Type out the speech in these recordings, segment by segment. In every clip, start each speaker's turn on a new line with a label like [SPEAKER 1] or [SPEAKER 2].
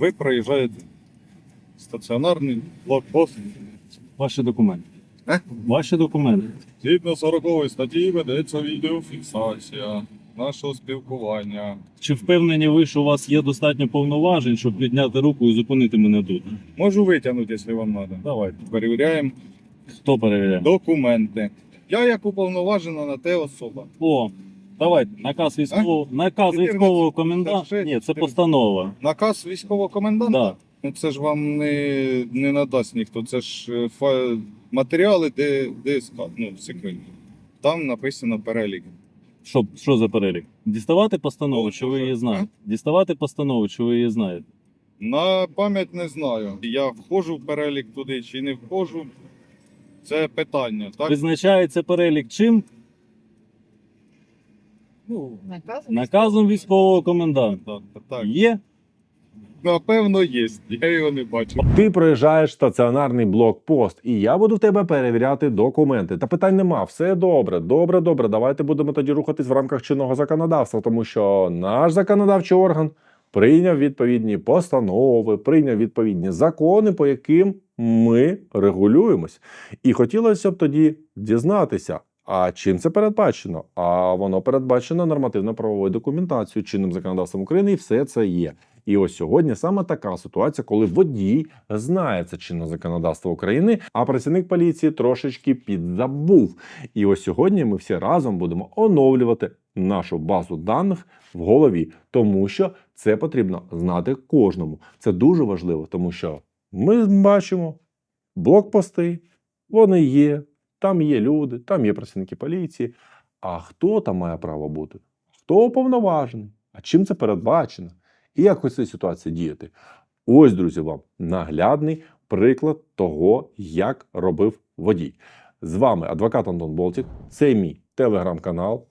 [SPEAKER 1] Ви проїжджаєте стаціонарний блокпост.
[SPEAKER 2] Ваші документи.
[SPEAKER 1] Е?
[SPEAKER 2] Ваші документи.
[SPEAKER 1] Згідно 40 статті ведеться відеофіксація нашого спілкування.
[SPEAKER 2] Чи впевнені ви, що у вас є достатньо повноважень, щоб підняти руку і зупинити мене тут?
[SPEAKER 1] Можу витягнути, якщо вам треба.
[SPEAKER 2] Давайте.
[SPEAKER 1] Перевіряємо
[SPEAKER 2] Хто перевіряє?
[SPEAKER 1] документи. Я як уповноважена на те особа.
[SPEAKER 2] О, давайте. Наказ військового, наказ
[SPEAKER 1] 14,
[SPEAKER 2] військового коменданта.
[SPEAKER 1] 56,
[SPEAKER 2] Ні, це
[SPEAKER 1] 14.
[SPEAKER 2] постанова.
[SPEAKER 1] Наказ військового коменданта?
[SPEAKER 2] Да.
[SPEAKER 1] Ну це ж вам не, не надасть ніхто. Це ж е, фа... матеріали, де, де ска- ну, секретні. Там написано перелік.
[SPEAKER 2] Що, що за перелік? Діставати постанову, чи ви її знаєте? Діставати постанову, чи ви її знаєте?
[SPEAKER 1] На пам'ять не знаю. Я входжу в перелік туди чи не входжу. Це питання. Так?
[SPEAKER 2] Визначається перелік чим?
[SPEAKER 1] Ну,
[SPEAKER 3] Наказом?
[SPEAKER 2] Наказом військового коменданта.
[SPEAKER 1] так, так.
[SPEAKER 2] Є?
[SPEAKER 1] Напевно, є. Я його не бачу.
[SPEAKER 4] Ти проїжджаєш стаціонарний блокпост, і я буду в тебе перевіряти документи. Та питань нема, все добре, добре, добре. Давайте будемо тоді рухатись в рамках чинного законодавства, тому що наш законодавчий орган прийняв відповідні постанови, прийняв відповідні закони, по яким ми регулюємось. І хотілося б тоді дізнатися. А чим це передбачено? А воно передбачено нормативно-правовою документацією, чинним законодавством України, і все це є. І ось сьогодні саме така ситуація, коли водій знає це чинне законодавство України, а працівник поліції трошечки підзабув. І ось сьогодні ми всі разом будемо оновлювати нашу базу даних в голові, тому що це потрібно знати кожному. Це дуже важливо, тому що ми бачимо блокпости, вони є, там є люди, там є працівники поліції. А хто там має право бути? Хто уповноважений? А чим це передбачено? І як у цій ситуації діяти? Ось, друзі, вам наглядний приклад того, як робив водій. З вами адвокат Антон Болтік. Це мій телеграм-канал.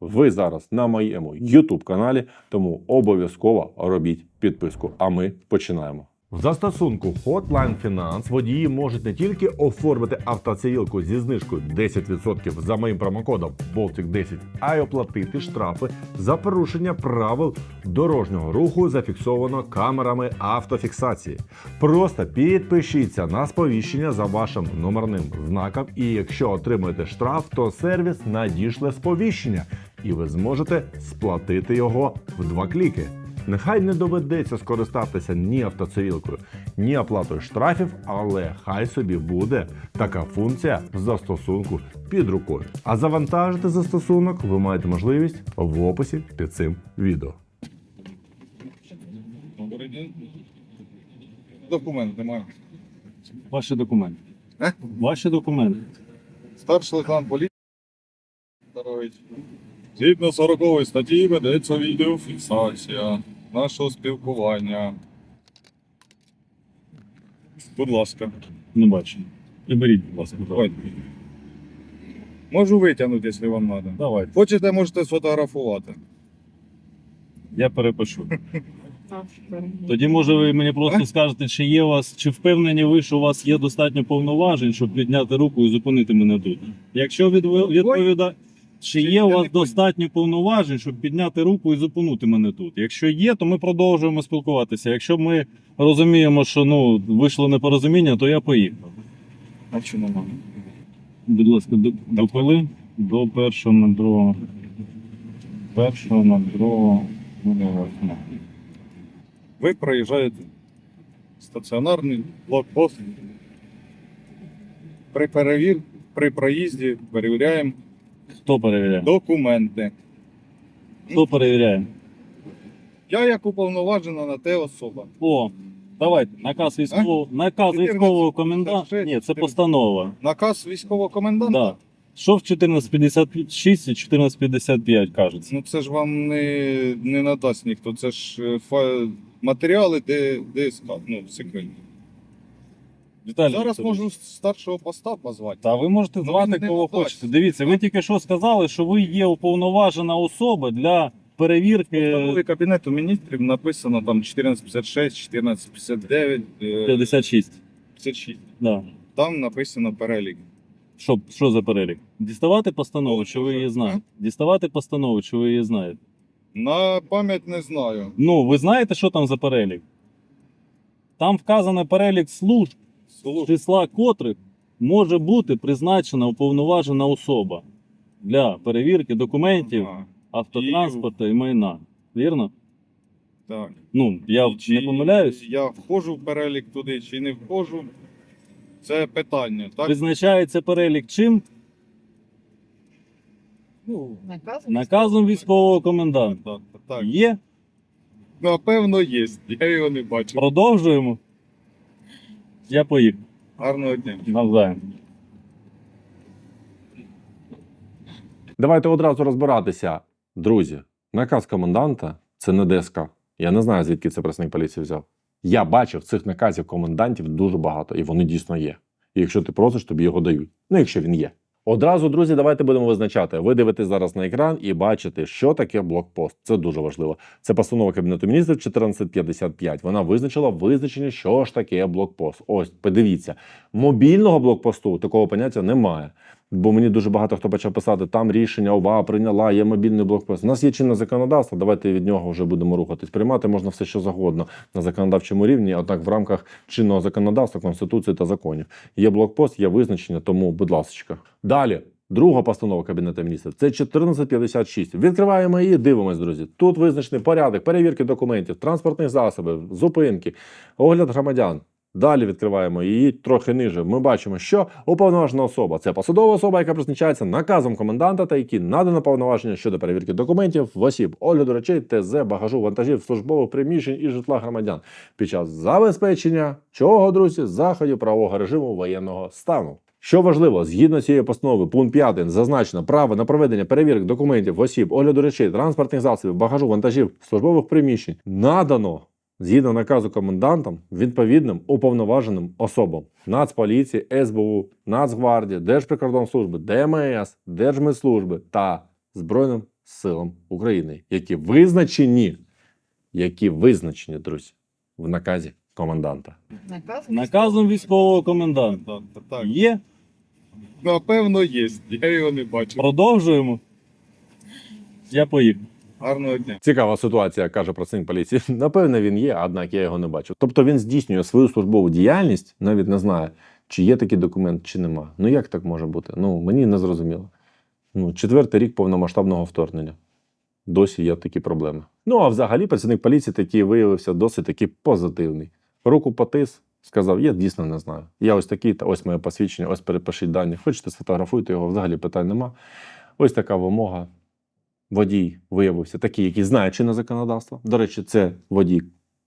[SPEAKER 4] Ви зараз на моєму YouTube каналі, тому обов'язково робіть підписку. А ми починаємо. В застосунку Hotline Finance водії можуть не тільки оформити автоцивілку зі знижкою 10% за моїм промокодом Baltic 10 а й оплатити штрафи за порушення правил дорожнього руху, зафіксовано камерами автофіксації. Просто підпишіться на сповіщення за вашим номерним знаком, і якщо отримаєте штраф, то сервіс надішле сповіщення, і ви зможете сплатити його в два кліки. Нехай не доведеться скористатися ні автоцивілкою, ні оплатою штрафів, але хай собі буде така функція в застосунку під рукою. А завантажити застосунок ви маєте можливість в описі під цим відео.
[SPEAKER 1] Добрий день. Документ немає.
[SPEAKER 2] Ваші документи.
[SPEAKER 1] Е?
[SPEAKER 2] Ваші документи.
[SPEAKER 1] Старший лейтенант поліції. Здоровить. Згідно 40 статті ведеться відеофіксація нашого спілкування. Будь ласка,
[SPEAKER 2] Не бачу. Приберіть, будь ласка.
[SPEAKER 1] давайте. Можу витягнути, якщо вам треба.
[SPEAKER 2] Давайте.
[SPEAKER 1] Хочете, можете сфотографувати.
[SPEAKER 2] Я перепишу. Тоді, може, ви мені просто
[SPEAKER 1] А?
[SPEAKER 2] скажете, чи є у вас, чи впевнені ви, що у вас є достатньо повноважень, щоб підняти руку і зупинити мене тут. Якщо відв- відповіда, чи є у вас достатньо повноважень, щоб підняти руку і зупинити мене тут. Якщо є, то ми продовжуємо спілкуватися. Якщо ми розуміємо, що ну вийшло непорозуміння, то я поїхав.
[SPEAKER 1] А чому немає?
[SPEAKER 2] Будь ласка, до, до коли? До першого на другого. Першого на другого. Ну, восьмого.
[SPEAKER 1] Ви проїжджаєте стаціонарний блокпост. При перевір, при проїзді перевіряємо
[SPEAKER 2] Хто перевіряє?
[SPEAKER 1] документи.
[SPEAKER 2] Хто перевіряє?
[SPEAKER 1] Я як уповноважена на те особа.
[SPEAKER 2] О, давайте, наказ військового, наказ
[SPEAKER 1] 14,
[SPEAKER 2] військового коменданта.
[SPEAKER 1] 56,
[SPEAKER 2] Ні, це
[SPEAKER 1] 14.
[SPEAKER 2] постанова.
[SPEAKER 1] Наказ військового коменданта?
[SPEAKER 2] Да. Що в 1456 і 1455 кажеться?
[SPEAKER 1] Ну це ж вам не, не надасть ніхто. Це ж е, фа... матеріали, де, де ну, секретні.
[SPEAKER 2] Віталій
[SPEAKER 1] Зараз
[SPEAKER 2] Вікторович,
[SPEAKER 1] можу старшого поста позвати.
[SPEAKER 2] Та ви можете
[SPEAKER 1] Ну,
[SPEAKER 2] звати
[SPEAKER 1] він не
[SPEAKER 2] кого хочете. Дивіться, ви тільки що сказали, що ви є уповноважена особа для перевірки
[SPEAKER 1] Постанови Кабінету міністрів написано там 1456, 1459, е,
[SPEAKER 2] 56.
[SPEAKER 1] 56.
[SPEAKER 2] Да.
[SPEAKER 1] Там написано перелік.
[SPEAKER 2] Що, що за перелік? Діставати постанову, чи ви її знаєте? Діставати постанову, чи ви її знаєте?
[SPEAKER 1] На пам'ять не знаю.
[SPEAKER 2] Ну, ви знаєте, що там за перелік? Там вказано перелік служб, з числа котрих може бути призначена уповноважена особа для перевірки документів,
[SPEAKER 1] Ага,
[SPEAKER 2] автотранспорту і майна. Вірно?
[SPEAKER 1] Так.
[SPEAKER 2] Ну, я
[SPEAKER 1] І чи
[SPEAKER 2] не помиляюсь.
[SPEAKER 1] Я входжу в перелік туди, чи не входжу. Це питання. Так?
[SPEAKER 2] Визначається перелік чим?
[SPEAKER 1] Ну,
[SPEAKER 3] Наказом?
[SPEAKER 2] Наказом військового коменданта.
[SPEAKER 1] так, так.
[SPEAKER 2] Є.
[SPEAKER 1] Напевно, є. Я його не бачу.
[SPEAKER 2] Продовжуємо. Я поїхав.
[SPEAKER 1] Гарного дня.
[SPEAKER 2] Навзаєм.
[SPEAKER 4] Давайте одразу розбиратися. Друзі, наказ коменданта це не ДСК. Я не знаю, звідки це працівник поліції взяв. Я бачив цих наказів комендантів дуже багато, і вони дійсно є. І якщо ти просиш, тобі його дають. Ну, якщо він є. Одразу, друзі, давайте будемо визначати. Ви дивитесь зараз на екран і бачите, що таке блокпост. Це дуже важливо. Це постанова Кабінету міністрів 1455. Вона визначила визначення, що ж таке блокпост. Ось, подивіться, мобільного блокпосту такого поняття немає. Бо мені дуже багато хто почав писати, там рішення ОВА прийняла, є мобільний блокпост. У нас є чинне законодавство, давайте від нього вже будемо рухатись. Приймати можна все, що завгодно на законодавчому рівні, однак в рамках чинного законодавства, конституції та законів. Є блокпост, є визначення, тому, будь ласка. Далі. Друга постанова Кабінету міністрів це 1456. Відкриваємо її, дивимось, друзі. Тут визначений порядок перевірки документів, транспортних засобів, зупинки, огляд громадян. Далі відкриваємо її трохи ниже. Ми бачимо, що уповноважена особа це посадова особа, яка призначається наказом коменданта та які надано повноваження щодо перевірки документів в осіб, огляду речей, ТЗ, багажу, вантажів, службових приміщень і житла громадян під час забезпечення чого, друзі, заходів правового режиму воєнного стану. Що важливо, згідно цієї постанови, пункт 5 зазначено право на проведення перевірок документів осіб, огляду речей, транспортних засобів, багажу, вантажів, службових приміщень надано згідно наказу комендантам відповідним уповноваженим особам Нацполіції, СБУ, Нацгвардії, Держприкордонслужби, ДМС, Держмедслужби та Збройним силам України, які визначені, які визначені, друзі, в наказі коменданта.
[SPEAKER 3] Наказом?
[SPEAKER 2] Військового коменданта.
[SPEAKER 1] Так.
[SPEAKER 2] Є.
[SPEAKER 1] Напевно, є. Я його не бачу.
[SPEAKER 2] Продовжуємо. Я поїхав.
[SPEAKER 1] Гарного дня.
[SPEAKER 4] Цікава ситуація, каже працівник поліції. Напевне, він є, однак я його не бачу. Тобто він здійснює свою службову діяльність, навіть не знає, чи є такий документ, чи нема. Ну як так може бути? Ну мені не зрозуміло. Ну, четвертий рік повномасштабного вторгнення. Досі є такі проблеми. Ну а взагалі працівник поліції такий виявився досить таки позитивний. Руку потис, сказав: я дійсно не знаю. Я ось такий, та ось моє посвідчення, ось перепишіть дані. Хочете, сфотографуйте його, взагалі питань нема. Ось така вимога. Водій виявився такий, який знає чинне законодавство. До речі, це водій,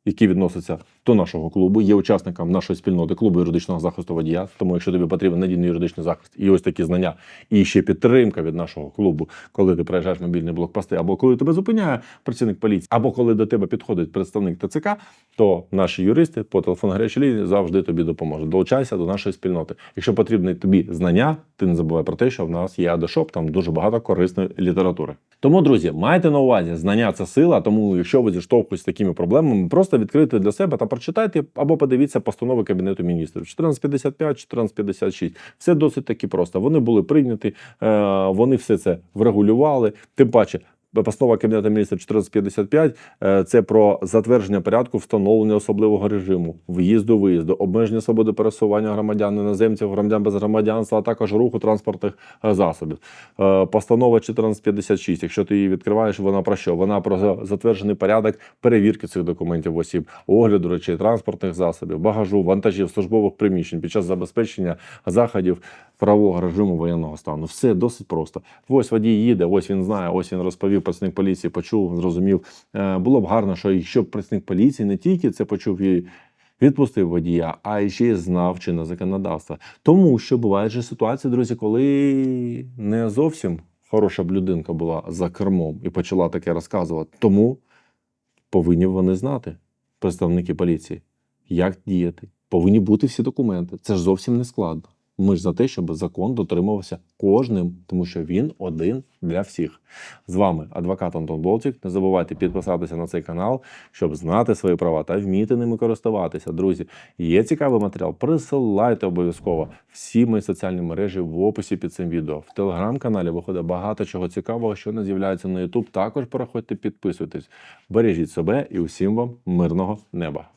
[SPEAKER 4] який відноситься до нашого клубу, є учасником нашої спільноти клубу юридичного захисту водія. Тому, якщо тобі потрібен надійний юридичний захист і ось такі знання, і ще підтримка від нашого клубу, коли ти проїжджаєш мобільний блокпости, або коли тебе зупиняє працівник поліції, або коли до тебе підходить представник ТЦК, то наші юристи по телефону гарячої лінії завжди тобі допоможуть. Долучайся до нашої спільноти. Якщо потрібні тобі знання, ти не забувай про те, що в нас є Адешоп, там дуже багато корисної літератури. Тому, друзі, майте на увазі, знання це сила. Тому, якщо ви зіштовхуєтесь з такими проблемами, просто відкрийте для себе та прочитайте або подивіться постанови Кабінету міністрів 1455, 1456. Все досить таки просто. Вони були прийняті, е, вони все це врегулювали. Тим паче. Постанова Кабінету міністрів 1455 е, це про затвердження порядку встановлення особливого режиму, в'їзду, виїзду, обмеження свободи пересування громадян, іноземців, громадян без громадянства, а також руху транспортних е, засобів. Е, Постанова 1456, якщо ти її відкриваєш, вона про що? Вона про затверджений порядок перевірки цих документів осіб, огляду речей, транспортних засобів, багажу, вантажів, службових приміщень під час забезпечення заходів правового режиму воєнного стану. Все досить просто. Ось водій їде, ось він знає, ось він розповів працівник поліції, почув, зрозумів. Е, Було б гарно, що якщо б працівник поліції не тільки це почув і відпустив водія, а ще й знав чинне законодавство. Тому що бувають же ситуації, друзі, коли не зовсім хороша б людинка була за кермом і почала таке розказувати. Тому повинні вони знати, представники поліції, як діяти. Повинні бути всі документи. Це ж зовсім не складно. Ми ж за те, щоб закон дотримувався кожним, тому що він один для всіх. З вами адвокат Антон Болтик. Не забувайте підписатися на цей канал, щоб знати свої права та вміти ними користуватися. Друзі, є цікавий матеріал. Присилайте обов'язково всі мої соціальні мережі в описі під цим відео. В телеграм-каналі виходить багато чого цікавого, що не з'являється на YouTube. Також переходьте, підписуйтесь. Бережіть себе і усім вам мирного неба.